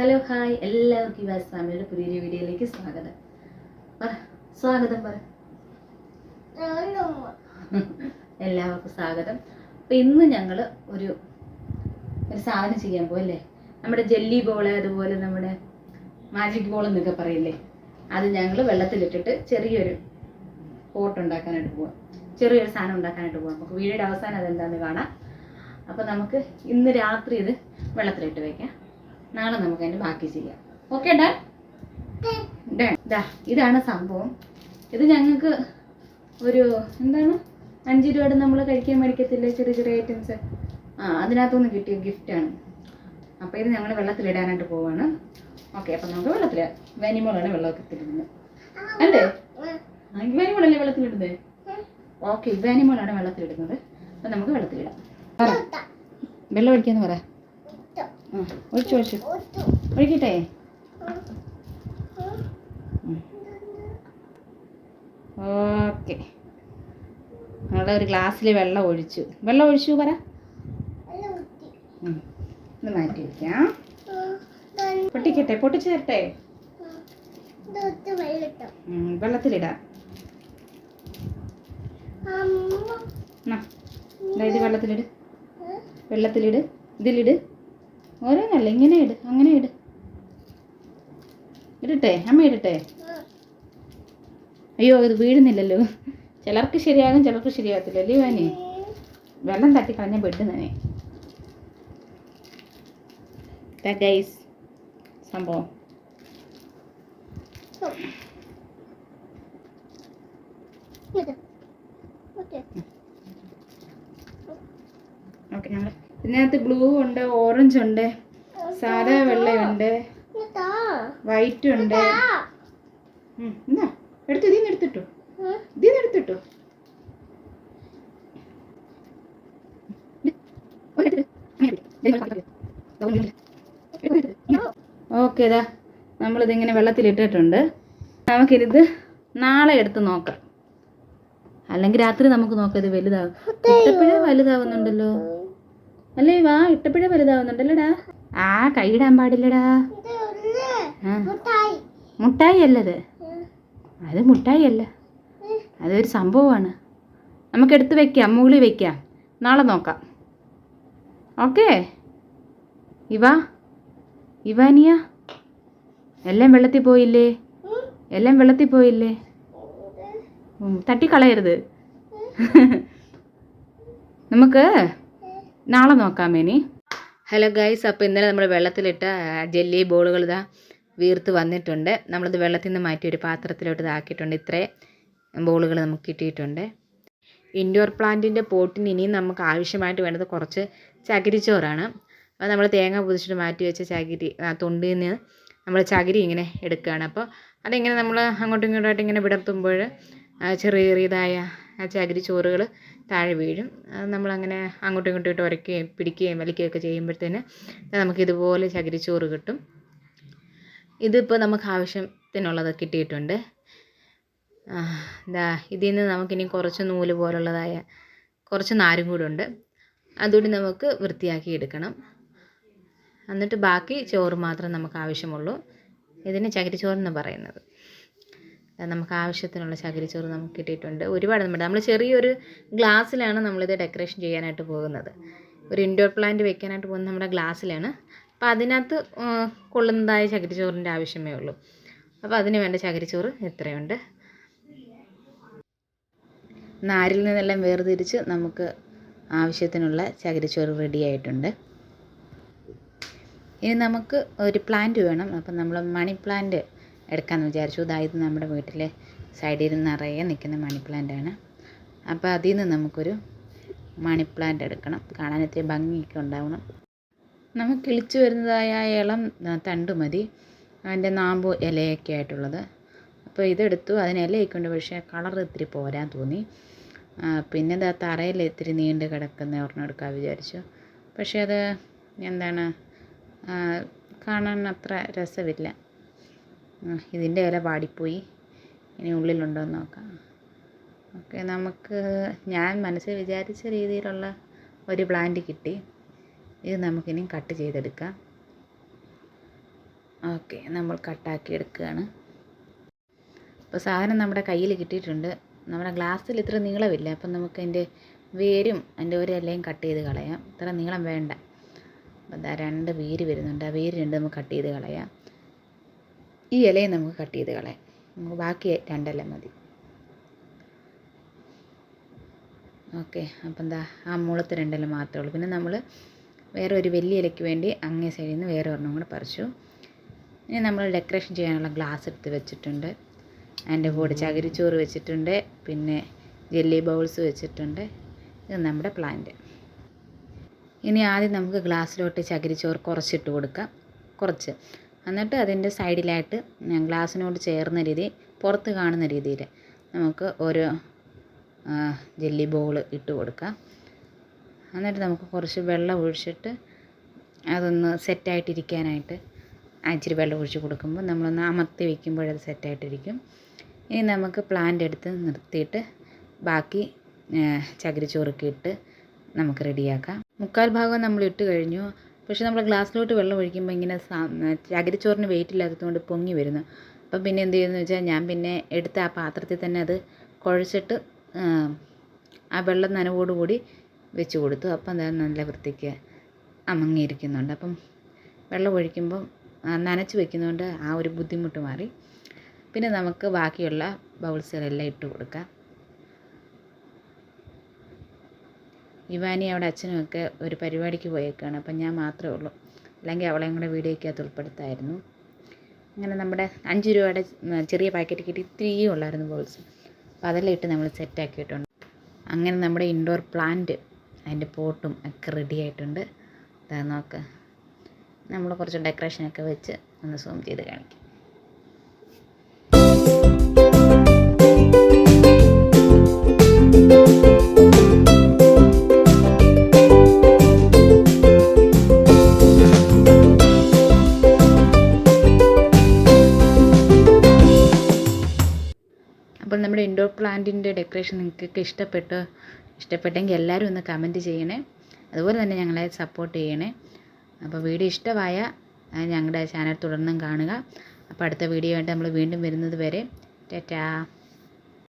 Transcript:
Hello hi. എല്ലാവർക്കും യുവാസ് ഫാമിലിയുടെ പുതിയൊരു വീഡിയോയിലേക്ക് സ്വാഗതം. പറ സ്വാഗതം പറ. എല്ലാവർക്കും സ്വാഗതം. അപ്പം ഇന്ന് ഞങ്ങൾ ഒരു ഒരു സാധനം ചെയ്യാൻ പോകല്ലേ നമ്മുടെ ജെല്ലി ബോൾ അതുപോലെ നമ്മുടെ മാജിക് ബോൾ എന്നൊക്കെ പറയില്ലേ? അത് ഞങ്ങൾ വെള്ളത്തിലിട്ടിട്ട് ചെറിയൊരു പോട്ട് ഉണ്ടാക്കാനായിട്ട് പോവാം. ചെറിയൊരു സാധനം ഉണ്ടാക്കാനായിട്ട് പോവാം. നമുക്ക് വീഡിയോയുടെ അവസാനം അതെന്താണെന്ന് കാണാം. അപ്പോൾ നമുക്ക് ഇന്ന് രാത്രി ഇത് വെള്ളത്തിലിട്ട് വെക്കാം. നാളെ നമുക്ക് അതിന്റെ ബാക്കി ചെയ്യാം. ഓക്കെ ഡാ? ഡാ ഇതാണ് സംഭവം. ഇത് ഞങ്ങൾക്ക് ഒരു എന്താണ്? അഞ്ച് രൂപയുടെ നമ്മൾ കഴിക്കാൻ മേടിക്കത്തില്ലേ ചെറിയ ചെറിയ ഐറ്റംസ് ആ അതിനകത്തുനിന്ന് കിട്ടിയ ഗിഫ്റ്റാണ് അപ്പോൾ ഇത് ഞങ്ങൾ വെള്ളത്തിലിടാനായിട്ട് പോവാണ്. ഓക്കെ അപ്പം നമുക്ക് വെള്ളത്തിൽ വെള്ളമൊക്കെ വെള്ളത്തിലിടുന്നത് അല്ലേ? വാനിമോളല്ലേ വെള്ളത്തിലിടുന്നത് ഓക്കെ വാനിമോളാണ് വെള്ളത്തിലിടുന്നത്. അപ്പം നമുക്ക് വെള്ളത്തിലിടാം. വെള്ളം ഒഴിക്കാന്ന് പറ. ഒഴിച്ചു ഒഴിച്ചു ഒഴിക്കട്ടെ? ഓക്കെ. നമ്മളെ ഒരു ഗ്ലാസ്സിൽ വെള്ളം ഒഴിച്ചു. വെള്ളം ഒഴിച്ചു പറ. ഇത് മാറ്റി വയ്ക്കാം പൊട്ടിക്കട്ടെ? പൊട്ടിച്ചു തരട്ടെ? വെള്ളത്തിലിടാം. ഇത് വെള്ളത്തിലിട്. വെള്ളത്തിലിട്. ഇതിലിട്. ഓരോന്നല്ല? ഇങ്ങനെ ഇട് അങ്ങനെ ഇട്. ഇടട്ടെ? അമ്മ ഇടട്ടെ? അയ്യോ ഇത് വീഴുന്നില്ലല്ലോ. ചിലർക്ക് ശരിയാകും ചിലർക്ക് ശരിയാകത്തില്ല അല്ലേ വാനി വെള്ളം തട്ടി കളഞ്ഞ ബെഡ് തന്നെ. ഗൈസ് സംഭവം. ഓക്കെ ഞങ്ങൾ ഇതിനകത്ത് ബ്ലൂ ഉണ്ട് ഓറഞ്ച് ഉണ്ട് സാധാ വെള്ളയുണ്ട് വൈറ്റ് ഉണ്ട്. എന്നാ എടുത്തു ഇതിന്ന് എടുത്തിട്ടു. ഇതിന്ന് എടുത്തിട്ടു. ഓക്കെ ഇതാ നമ്മളിതിങ്ങനെ വെള്ളത്തിലിട്ടിട്ടുണ്ട്. നമുക്കിത് നാളെ എടുത്ത് നോക്കാം. അല്ലെങ്കിൽ രാത്രി നമുക്ക് നോക്കാം ഇത് വലുതാകും ഇട്ടപ്പോഴേ വലുതാവുന്നുണ്ടല്ലോ? അല്ലേ വാ ഇട്ടപ്പോഴേ വലുതാവുന്നുണ്ടല്ലോടാ. ആ കൈയിടാൻ പാടില്ലടാ. മുട്ടായി അല്ലത് അത് മുട്ടായി അല്ല അതൊരു സംഭവമാണ്. നമുക്ക് എടുത്ത് വെക്കാം മുകളിൽ വെക്കാം. നാളെ നോക്കാം. ഓക്കേ. ഇവാ ഇവാനിയ എല്ലാം വെള്ളത്തിൽ പോയില്ലേ? എല്ലാം വെള്ളത്തിൽ പോയില്ലേ? തട്ടിക്കളയരുത്. നമുക്ക് നാളെ നോക്കാം ഇനി ഹലോ ഗൈസ് അപ്പോൾ ഇന്നലെ നമ്മൾ വെള്ളത്തിലിട്ട ജെല്ലി ബോളുകൾ ഇതാ വീർത്ത് വന്നിട്ടുണ്ട്. നമ്മളിത് വെള്ളത്തിൽ നിന്ന് മാറ്റി ഒരു പാത്രത്തിലോട്ട് ഇതാക്കിയിട്ടുണ്ട് ഇത്രേ ബോളുകൾ നമുക്ക് കിട്ടിയിട്ടുണ്ട്. ഇൻഡോർ പ്ലാന്റിന്റെ പോട്ടിന് ഇനിയും നമുക്ക് ആവശ്യമായിട്ട് വേണ്ടത് കുറച്ച് ചകിരിച്ചോറാണ്. അപ്പോൾ നമ്മൾ തേങ്ങ പൊതിച്ചിട്ട് മാറ്റി വെച്ച ചകിരി തൊണ്ടിൽ നിന്ന് നമ്മൾ ചകിരി ഇങ്ങനെ എടുക്കുകയാണ്. അപ്പോൾ അതിങ്ങനെ നമ്മൾ അങ്ങോട്ടും ഇങ്ങോട്ടായിട്ട് ഇങ്ങനെ വിടർത്തുമ്പോൾ ചെറിയ ചെറിയതായ ആ ചകിരി ചോറുകൾ താഴെ വീഴും. അത് നമ്മളങ്ങനെ അങ്ങോട്ടും ഇങ്ങോട്ടും ഇട്ട് ഉരയ്ക്കുകയും പിടിക്കുകയും വലിക്കുകയൊക്കെ ചെയ്യുമ്പോഴത്തേന് നമുക്കിതുപോലെ ചകിരി ചോറ് കിട്ടും. ഇതിപ്പോൾ നമുക്ക് ആവശ്യത്തിനുള്ളത് കിട്ടിയിട്ടുണ്ട്. എന്താ ഇതിൽ നിന്ന് നമുക്കിനി കുറച്ച് നൂൽ പോലുള്ളതായ കുറച്ച് നാരും കൂടെ ഉണ്ട്. അതുകൂടി നമുക്ക് വൃത്തിയാക്കി എടുക്കണം. എന്നിട്ട് ബാക്കി ചോറ് മാത്രം നമുക്ക് ആവശ്യമുള്ളൂ. ഇതിന് ചകിരിച്ചോറെന്ന് പറയുന്നത്? നമുക്ക് ആവശ്യത്തിനുള്ള ചകിരിച്ചോറ് നമുക്ക് കിട്ടിയിട്ടുണ്ട്. ഒരുപാട് നമ്മുടെ നമ്മൾ ചെറിയൊരു ഗ്ലാസ്സിലാണ് നമ്മളിത് ഡെക്കറേഷൻ ചെയ്യാനായിട്ട് പോകുന്നത്. ഒരു ഇൻഡോർ പ്ലാന്റ് വെക്കാനായിട്ട് പോകുന്നത് നമ്മുടെ ഗ്ലാസ്സിലാണ്. അപ്പോൾ അതിനകത്ത് കൊള്ളുന്നതായ ചകിരിച്ചോറിന്റെ ആവശ്യമേ ഉള്ളൂ. അപ്പോൾ അതിന് വേണ്ട ചകിരിച്ചോറ് ഇത്രയുണ്ട് നാരിൽ നിന്നെല്ലാം വേർതിരിച്ച് നമുക്ക് ആവശ്യത്തിനുള്ള ചകിരിച്ചോറ് റെഡി ആയിട്ടുണ്ട്. ഇനി നമുക്ക് ഒരു പ്ലാന്റ് വേണം. അപ്പം നമ്മൾ മണി പ്ലാന്റ് എടുക്കാമെന്ന് വിചാരിച്ചു. ഇതായത് നമ്മുടെ വീട്ടിലെ സൈഡിൽ നിറയെ നിൽക്കുന്ന മണി പ്ലാന്റാണ് അപ്പോൾ അതിൽ നിന്ന് നമുക്കൊരു മണി പ്ലാന്റ് എടുക്കണം. കാണാൻ ഇത്തിരി ഭംഗിയൊക്കെ ഉണ്ടാവണം. നമുക്ക് കിളിച്ചു വരുന്നതായ ഇളം തണ്ട് മതി. അതിന്റെ നാമ്പ് ഇലയൊക്കെ ആയിട്ടുള്ളത്. അപ്പോൾ ഇതെടുത്തു. അതിന് ഇലയൊക്കെ ഉണ്ട് പക്ഷേ കളർ ഇത്തിരി പോരാൻ തോന്നി. പിന്നെ ഇത് തറയിൽ ഇത്തിരി നീണ്ട് കിടക്കുന്ന ഒരെണ്ണം എടുക്കാൻ വിചാരിച്ചു. പക്ഷേ അത് എന്താണ്? കാണാൻ അത്ര രസമില്ല. ഇതിന്റെ ഇല വാടിപ്പോയി. ഇനി ഉള്ളിലുണ്ടോ എന്ന് നോക്കാം. ഓക്കെ നമുക്ക് ഞാൻ മനസ്സിൽ വിചാരിച്ച രീതിയിലുള്ള ഒരു പ്ലാന്റ് കിട്ടി. ഇത് നമുക്കിനി കട്ട് ചെയ്തെടുക്കാം. ഓക്കെ നമ്മൾ കട്ടാക്കി എടുക്കുകയാണ്. അപ്പോൾ സാധനം നമ്മുടെ കയ്യിൽ കിട്ടിയിട്ടുണ്ട്. നമ്മുടെ ഗ്ലാസ്സിൽ ഇത്ര നീളമില്ല. അപ്പം നമുക്ക് അതിന്റെ വേരും അതിന്റെ ഒരു ഇലയും കട്ട് ചെയ്ത് കളയാം. ഇത്ര നീളം വേണ്ട. അപ്പോൾ രണ്ട് വേര് വരുന്നുണ്ട്. ആ വേര് രണ്ട് നമുക്ക് കട്ട് ചെയ്ത് കളയാം. ഈ ഇലയും നമുക്ക് കട്ട് ചെയ്ത് കളയാം. നമുക്ക് ബാക്കി രണ്ടില മതി. ഓക്കെ അപ്പം എന്താ ആ മുളത്ത് രണ്ടില മാത്രമേ ഉള്ളൂ. പിന്നെ നമ്മൾ വേറെ ഒരു വലിയ ഇലയ്ക്ക് വേണ്ടി അങ്ങേ സൈഡിൽ നിന്ന് വേറെ ഒരെണ്ണം കൂടെ പറിച്ചു. ഇനി നമ്മൾ ഡെക്കറേഷൻ ചെയ്യാനുള്ള ഗ്ലാസ് എടുത്ത് വെച്ചിട്ടുണ്ട്. അതിന്റെ കൂടെ ചകിരിച്ചോറ് വെച്ചിട്ടുണ്ട്. പിന്നെ ജെല്ലി ബൗൾസ് വെച്ചിട്ടുണ്ട്. ഇത് നമ്മുടെ പ്ലാന്റ്. ഇനി ആദ്യം നമുക്ക് ഗ്ലാസ്സിലോട്ട് ചകിരിച്ചോറ് കുറച്ചിട്ട് കൊടുക്കാം. കുറച്ച്. എന്നിട്ട് അതിന്റെ സൈഡിലായിട്ട് ഗ്ലാസ്സിനോട് ചേർന്ന രീതി പുറത്ത് കാണുന്ന രീതിയിൽ നമുക്ക് ഒരു ജെല്ലി ബോൾ ഇട്ട് കൊടുക്കാം. എന്നിട്ട് നമുക്ക് കുറച്ച് വെള്ളം ഒഴിച്ചിട്ട് അതൊന്ന് സെറ്റായിട്ടിരിക്കാനായിട്ട് ഇച്ചിരി വെള്ളം ഒഴിച്ച് കൊടുക്കുമ്പോൾ നമ്മളൊന്ന് അമർത്തി വെക്കുമ്പോഴത് സെറ്റായിട്ടിരിക്കും. ഇനി നമുക്ക് പ്ലാന്റ് എടുത്ത് നിർത്തിയിട്ട് ബാക്കി ചകിരിച്ചോറൊക്കെ ഇട്ട് നമുക്ക് റെഡിയാക്കാം. മുക്കാൽ ഭാഗം നമ്മൾ ഇട്ട് കഴിഞ്ഞു. പക്ഷേ നമ്മൾ ഗ്ലാസ്സിലോട്ട് വെള്ളം ഒഴിക്കുമ്പോൾ ഇങ്ങനെ ചകിരിച്ചോറിന് വെയിറ്റ് ഇല്ലാത്തതുകൊണ്ട് പൊങ്ങി വരുന്നു. അപ്പം പിന്നെ എന്ത് ചെയ്യുമെന്ന് വെച്ചാൽ ഞാൻ പിന്നെ എടുത്ത ആ പാത്രത്തിൽ തന്നെ അത് കുഴച്ചിട്ട് ആ വെള്ളം നനവോടുകൂടി വെച്ച് കൊടുത്തു. അപ്പം അത് നല്ല വൃത്തിക്ക് അമങ്ങിയിരിക്കുന്നുണ്ട്. അപ്പം വെള്ളം ഒഴിക്കുമ്പം നനച്ച് വെക്കുന്നതുകൊണ്ട് ആ ഒരു ബുദ്ധിമുട്ട് മാറി. പിന്നെ നമുക്ക് ബാക്കിയുള്ള ബൗൾസുകളെല്ലാം ഇട്ട് കൊടുക്കാം. ഇവാനി അവിടെ അച്ഛനുമൊക്കെ ഒരു പരിപാടിക്ക് പോയേക്കാണ്. അപ്പം ഞാൻ മാത്രമേ ഉള്ളൂ. അല്ലെങ്കിൽ അവളെയും കൂടെ വീഡിയോയ്ക്കകത്ത് ഉൾപ്പെടുത്തായിരുന്നു. അങ്ങനെ നമ്മുടെ അഞ്ച് രൂപയുടെ ചെറിയ പാക്കറ്റ് കിട്ടി. ഇത്രയും ഉള്ളായിരുന്നു ബോൾസ്. അപ്പം അതെല്ലാം ഇട്ട് നമ്മൾ സെറ്റാക്കിയിട്ടുണ്ട്. അങ്ങനെ നമ്മുടെ ഇൻഡോർ പ്ലാന്റ് അതിന്റെ പോട്ടും ഒക്കെ റെഡി ആയിട്ടുണ്ട്. ഇതാ നോക്ക്. നമ്മൾ കുറച്ച് ഡെക്കറേഷനൊക്കെ വെച്ച് ഒന്ന് സൂം ചെയ്ത് കാണിക്കാം. പ്ലാന്റിന്റെ ഡെക്കറേഷൻ നിങ്ങൾക്കൊക്കെ ഇഷ്ടപ്പെട്ടോ ഇഷ്ടപ്പെട്ടെങ്കിൽ എല്ലാവരും ഒന്ന് കമന്റ് ചെയ്യണേ. അതുപോലെ തന്നെ ഞങ്ങളെ സപ്പോർട്ട് ചെയ്യണേ. അപ്പോൾ വീഡിയോ ഇഷ്ടമായ ഞങ്ങളുടെ ചാനൽ തുടർന്നും കാണുക. അപ്പോൾ അടുത്ത വീഡിയോ ആയിട്ട് നമ്മൾ വീണ്ടും വരുന്നത് വരെ. ടാറ്റാ.